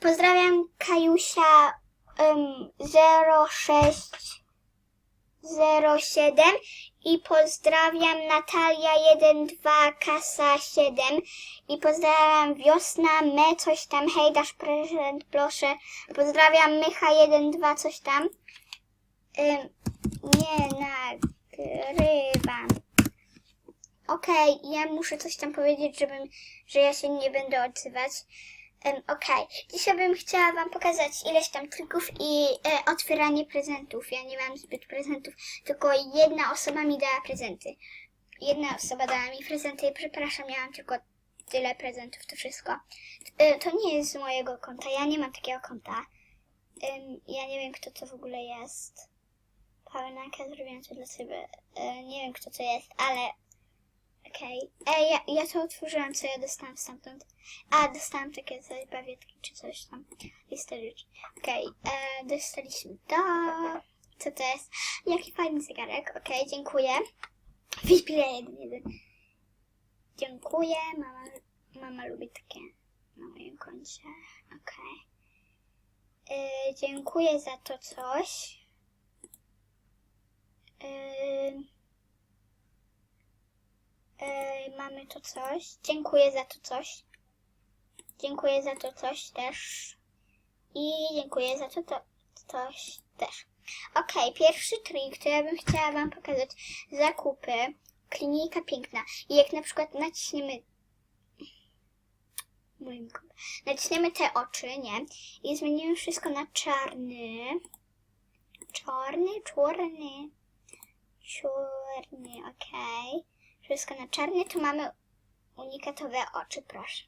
Pozdrawiam Kajusia um, 0607 i pozdrawiam Natalia 12 Kasa 7 i pozdrawiam Wiosna Me coś tam, hej dasz prezent proszę. Pozdrawiam Mycha 12 coś tam. Ym, nie nagrywam. Okej, ja muszę coś tam powiedzieć, żebym, że ja się nie będę odzywać. Um, Okej, dzisiaj bym chciała Wam pokazać ileś tam trików i e, otwieranie prezentów. Ja nie mam zbyt prezentów, tylko jedna osoba mi dała prezenty. Jedna osoba dała mi prezenty i przepraszam, miałam tylko tyle prezentów, to wszystko. E, to nie jest z mojego konta, ja nie mam takiego konta. Em, ja nie wiem, kto to w ogóle jest. Pawełnaka zrobiłam to dla siebie. E, nie wiem, kto to jest, ale Okej. Ej, ja, ja to otworzyłam, co ja dostałam stamtąd. A, dostałam takie coś, bawietki czy coś tam. Historyczne. Okej, e, dostaliśmy to. Co to jest? Jaki fajny zegarek. Okej, dziękuję. Wyśpię jeden, jeden. Dziękuję. Mama, mama lubi takie na moim koncie. Okej. E, dziękuję za to coś. E, To coś. Dziękuję za to coś. Dziękuję za to coś też. I dziękuję za to, to coś też. Okej, pierwszy trik, to ja bym chciała Wam pokazać zakupy. Klinika piękna. I jak na przykład naciśniemy naciśniemy te oczy, nie? I zmienimy wszystko na czarny. Czarny, czarny. Czarny, okej wszystko na czarny, to mamy unikatowe oczy, proszę.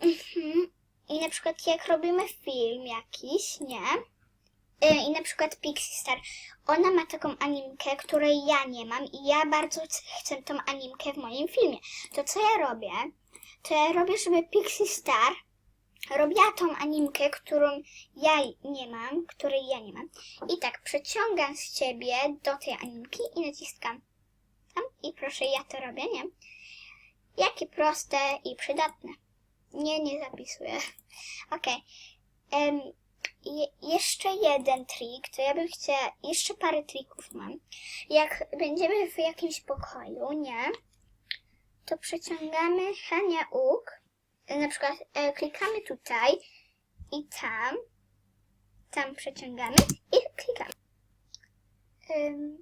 Mhm. I na przykład jak robimy film jakiś, nie? Y, I na przykład Pixie Star, ona ma taką animkę, której ja nie mam i ja bardzo chcę tą animkę w moim filmie. To co ja robię? To ja robię, żeby Pixie Star robiła tą animkę, którą ja nie mam, której ja nie mam. I tak przeciągam z ciebie do tej animki i naciskam i proszę, ja to robię, nie? Jakie proste i przydatne. Nie, nie zapisuję. Okej. Em, je, jeszcze jeden trik, to ja bym chciała, jeszcze parę trików mam. Jak będziemy w jakimś pokoju, nie? To przeciągamy Hania Uk, na przykład e, klikamy tutaj i tam, tam przeciągamy i klikamy. Em,